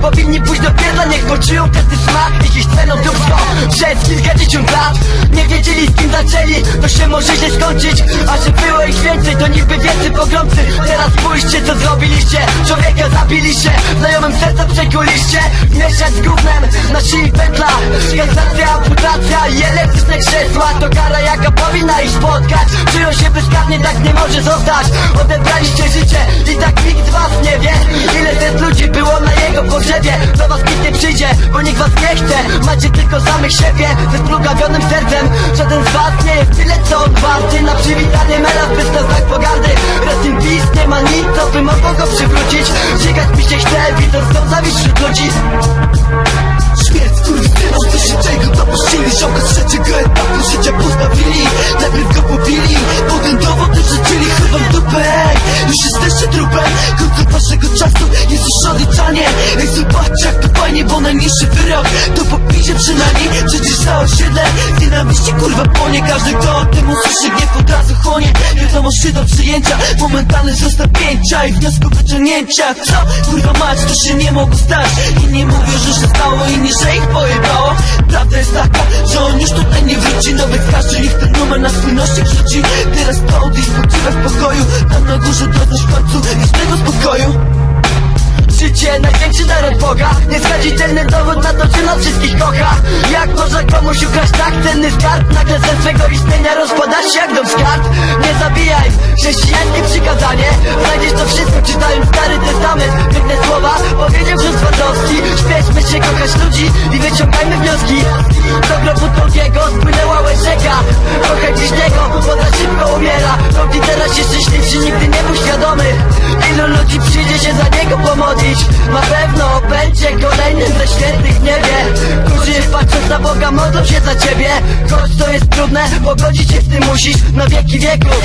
but czują każdy smak Ich ceną dupsko przez kilkadziesiąt lat. Nie wiedzieli z kim zaczęli To się może źle skończyć. A że było ich więcej to niby wielcy pogromcy Teraz spójrzcie co zrobiliście. Człowieka zabiliście Znajomym serca przekuliście. Mieszać z gównem Na szyi pętla. Kasacja, amputacja i elektryczne krzesła. To kara jaka powinna ich spotkać. Czują się bezkarnie tak nie może zostać. Odebraliście życie i tak nikt was nie wie Ile set ludzi było na jego pogrzebie nie chce Macie tylko samych siebie ze splugawionym sercem. Żaden z was nie jest tyle co on warty Na przywitanie. Mela na znak pogardy. Rest in peace, nie ma nic co by mogło go przywrócić. Żygać mi się chce, widząc tą zawiść wśród ludzi Śmierć skurwysynów, co się czego dopuścili Ziomka z trzeciego etapu życia pozbawili Najpierw go pobili, potem dowody rzucili Chyba w dupę, już jesteście trupem. Końcu waszego czasu jest już odliczanie. Ej, zobaczcie jak to fajnie, bo najniższy wyrok To popisie przynajmniej, przecież za osiedle. Nienawiści kurwa płonie, każdy kto o tym usłyszy Gniew od razu chłonie, wiadomości do przyjęcia Momentalne zostawięcia i wniosku wyciągnięcia. Co kurwa mać, to się nie mogło stać. Inni mówią, że się stało, inni, że ich pojebało. Prawda jest taka, że on już tutaj nie wróci. Więc każdy ich ten numer na swój nośnik Największy dar Boga? Nieskazitelny dowód na to, że nas wszystkich kocha. Jak można komuś ukraść tak cenny skarb? Nagle sen swego istnienia rozpada się jak dom z kart Nie zabijaj, chrześcijańskie przykazanie. Znajdziesz to wszystko czytając Stary Testament pomodlić. Na pewno będzie kolejnym ze świętych niebie. Którzy patrząc na Boga modlą się za ciebie. Choć to jest trudne, pogodzić się z tym musisz Na wieki wieków,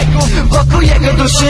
wokół jego duszy